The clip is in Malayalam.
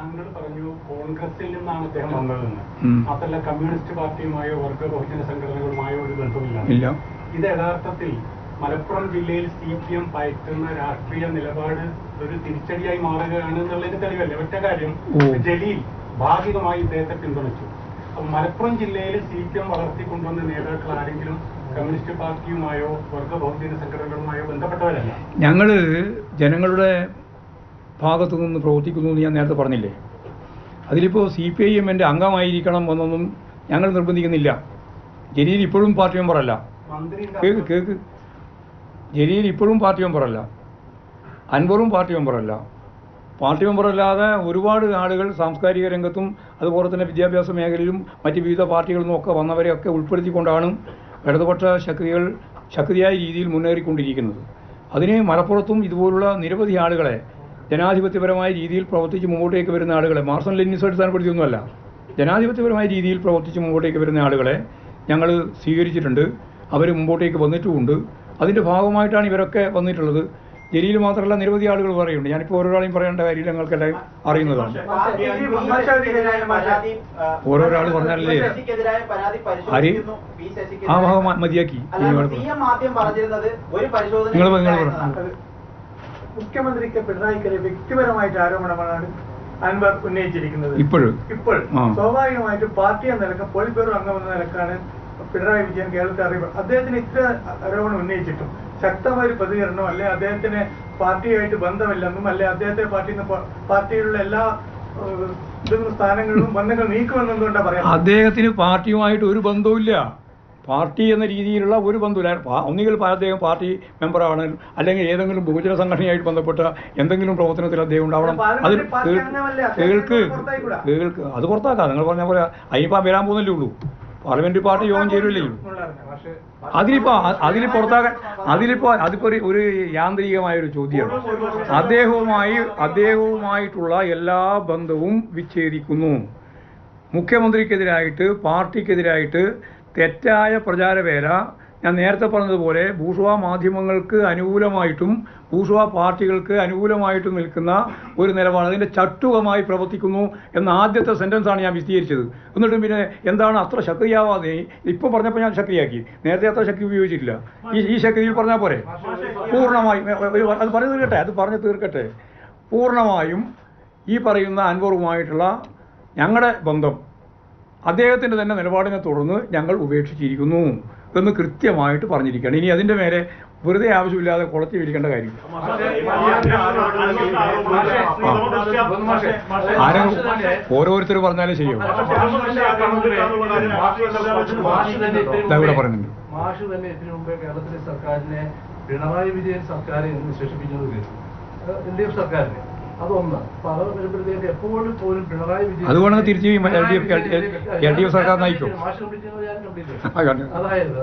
താങ്കൾ പറഞ്ഞു കോൺഗ്രസിൽ നിന്നാണ് അദ്ദേഹം വന്നതെന്ന്. കമ്മ്യൂണിസ്റ്റ് പാർട്ടിയുമായോ വർഗ ബഹുജന സംഘടനകളുമായോ ഒരു ബന്ധമില്ല ഇല്ല. ഇത് യഥാർത്ഥത്തിൽ മലപ്പുറം ജില്ലയിൽ സി പി എം പയറ്റുന്ന രാഷ്ട്രീയ നിലപാട് ഒരു തിരിച്ചടിയായി മാറുകയാണ് എന്നുള്ളതിന് തെളിവല്ലേ? ഒറ്റ കാര്യം ജലീൽ ഭാഗികമായി ഇദ്ദേഹത്തെ പിന്തുണച്ചു. അപ്പൊ മലപ്പുറം ജില്ലയിൽ സി പി എം വളർത്തിക്കൊണ്ടുവന്ന നേതാക്കൾ ആരെങ്കിലും കമ്മ്യൂണിസ്റ്റ് പാർട്ടിയുമായോ വർഗ ബഹുജന സംഘടനകളുമായോ ബന്ധപ്പെട്ടവരല്ല? ഞങ്ങൾ ജനങ്ങളുടെ ഭാഗത്തു നിന്ന് പ്രവർത്തിക്കുന്നു എന്ന് ഞാൻ നേരത്തെ പറഞ്ഞില്ലേ? അതിലിപ്പോൾ സി പി ഐ എമ്മിന്റെ അംഗമായിരിക്കണം എന്നൊന്നും ഞങ്ങൾ നിർബന്ധിക്കുന്നില്ല. ജലീൽ ഇപ്പോഴും പാർട്ടി മെമ്പറല്ല കേക്ക് കേക്ക്. ജലീൽ ഇപ്പോഴും പാർട്ടി മെമ്പറല്ല അൻവറും പാർട്ടി മെമ്പറല്ല പാർട്ടി മെമ്പറല്ലാതെ ഒരുപാട് ആളുകൾ സാംസ്കാരിക രംഗത്തും അതുപോലെ തന്നെ വിദ്യാഭ്യാസ മേഖലയിലും മറ്റ് വിവിധ പാർട്ടികളിൽ നിന്നൊക്കെ വന്നവരെയൊക്കെ ഉൾപ്പെടുത്തിക്കൊണ്ടാണ് ഇടതുപക്ഷ ശക്തികൾ ശക്തിയായ രീതിയിൽ മുന്നേറിക്കൊണ്ടിരിക്കുന്നത്. അതിന് മലപ്പുറത്തും ഇതുപോലുള്ള നിരവധി ആളുകളെ ജനാധിപത്യപരമായ രീതിയിൽ പ്രവർത്തിച്ച് മുമ്പോട്ടേക്ക് വരുന്ന ആളുകളെ മാർസൺ ലെനിസ് അടിസ്ഥാനപ്പെടുത്തിയൊന്നുമല്ല ജനാധിപത്യപരമായ രീതിയിൽ പ്രവർത്തിച്ച് മുമ്പോട്ടേക്ക് വരുന്ന ആളുകളെ ഞങ്ങൾ സ്വീകരിച്ചിട്ടുണ്ട്. അവർ മുമ്പോട്ടേക്ക് വന്നിട്ടുമുണ്ട്. അതിന്റെ ഭാഗമായിട്ടാണ് ഇവരൊക്കെ വന്നിട്ടുള്ളത്. ജലീൽ മാത്രമല്ല നിരവധി ആളുകൾ പറയുന്നുണ്ട്. ഞാനിപ്പോൾ ഓരോരാളെയും പറയേണ്ട കാര്യം ഞങ്ങൾക്കെല്ലാം അറിയുന്നതാണ്. ഓരോരാൾ പറഞ്ഞാലല്ലേ? പി. ശശിക്കെതിരായ ആര്? ആ ഭാഗം മതിയാക്കി. നിങ്ങൾ നിങ്ങൾ പറഞ്ഞു. മുഖ്യമന്ത്രിക്ക് പിണറായിക്കെതിരെ വ്യക്തിപരമായിട്ട് ആരോപണമാണ് അൻവർ ഉന്നയിച്ചിരിക്കുന്നത്. ഇപ്പോഴും? ഇപ്പോൾ സ്വാഭാവികമായിട്ട് പാർട്ടി എന്ന നിലയ്ക്ക് പോളിറ്റ് ബ്യൂറോ അംഗം എന്ന നിലക്കാണ് പിണറായി വിജയൻ കേരളത്തെ അറിയുക അദ്ദേഹത്തിന് ഇത്ര ആരോപണം ഉന്നയിച്ചിട്ടും ശക്തമായ ഒരു പ്രതികരണം അല്ലെ അദ്ദേഹത്തിന് പാർട്ടിയായിട്ട് ബന്ധമില്ലെന്നും അല്ലെ അദ്ദേഹത്തെ പാർട്ടിയിൽ നിന്ന് പാർട്ടിയിലുള്ള എല്ലാ ഇതൊന്നും സ്ഥാനങ്ങളിലും ബന്ധങ്ങൾ നീക്കുമെന്നും കൊണ്ടാണ് പറയാം? അദ്ദേഹത്തിന് പാർട്ടിയുമായിട്ട് ഒരു ബന്ധവുമില്ല. പാർട്ടി എന്ന രീതിയിലുള്ള ഒരു ബന്ധമില്ല ഒന്നുകിൽ അദ്ദേഹം പാർട്ടി മെമ്പറാണ് അല്ലെങ്കിൽ ഏതെങ്കിലും ബഹുജന സംഘടനയായിട്ട് ബന്ധപ്പെട്ട എന്തെങ്കിലും പ്രവർത്തനത്തിൽ അദ്ദേഹം ഉണ്ടാവണം അതിൽ കേൾക്ക് കേൾക്ക് അത് പുറത്താക്കാം. നിങ്ങൾ പറഞ്ഞ പോലെ അതിനിപ്പോൾ വരാൻ പോകുന്നില്ലേ ഉള്ളൂ. പാർലമെന്ററി പാർട്ടി യോഗം ചേരില്ലേ അതിലിപ്പോ അതിൽ പുറത്താക്കാൻ അതിലിപ്പോ അതിപ്പോ ഒരു ഒരു യാന്ത്രികമായ ഒരു ചോദ്യമാണ് അദ്ദേഹവുമായി അദ്ദേഹവുമായിട്ടുള്ള എല്ലാ ബന്ധവും വിച്ഛേദിക്കുന്നു. മുഖ്യമന്ത്രിക്കെതിരായിട്ട് പാർട്ടിക്കെതിരായിട്ട് തെറ്റായ പ്രചാരവേല. ഞാൻ നേരത്തെ പറഞ്ഞതുപോലെ ബൂർഷ്വാ മാധ്യമങ്ങൾക്ക് അനുകൂലമായിട്ടും ബൂർഷ്വാ പാർട്ടികൾക്ക് അനുകൂലമായിട്ടും നിൽക്കുന്ന ഒരു നിലപാട് അതിന്റെ ചട്ടുകമായി പ്രവർത്തിക്കുന്നു എന്ന ആദ്യത്തെ സെന്റൻസാണ് ഞാൻ വിശദീകരിച്ചത്. എന്നിട്ടും പിന്നെ എന്താണ് അത്ര ശക്തിയാവാതെ ഇപ്പോൾ പറഞ്ഞപ്പോൾ ഞാൻ ശക്തിയാക്കി. നേരത്തെ അത്ര ശക്തി ഉപയോഗിച്ചിട്ടില്ല. ഈ ഈ ശക്തിയിൽ പറഞ്ഞാൽ പോരെ? പൂർണമായും അത് പറഞ്ഞു തീർക്കട്ടെ അത് പറഞ്ഞു തീർക്കട്ടെ. പൂർണമായും ഈ പറയുന്ന അൻവറുമായിട്ടുള്ള ഞങ്ങളുടെ ബന്ധം അദ്ദേഹത്തിന്റെ തന്നെ നിലപാടിനെ തുടർന്ന് ഞങ്ങൾ ഉപേക്ഷിച്ചിരിക്കുന്നു എന്ന് കൃത്യമായിട്ട് പറഞ്ഞിരിക്കുകയാണ്. ഇനി അതിന്റെ മേലെ വെറുതെ ആവശ്യമില്ലാതെ കുളത്തി വിരിക്കേണ്ട കാര്യം. ആരും ഓരോരുത്തർ പറഞ്ഞാലേ ശരിയാവും. ഇവിടെ പറയുന്നുണ്ട്. തന്നെ ഇതിനു മുമ്പേ കേരളത്തിലെ സർക്കാരിനെ പിണറായി വിജയൻ സർക്കാരെ എന്ന് വിശേഷിപ്പിക്കുന്നത് എൽ ഡി എഫ് സർക്കാരിനെ. അതൊന്ന്. അപ്പൊ അത് എപ്പോഴും പോലും പിണറായി വിജയൻ അത് വേണമെങ്കിൽ തിരിച്ച് എൽ ഡി എഫ് സർക്കാർ നയിക്കും. അതായത്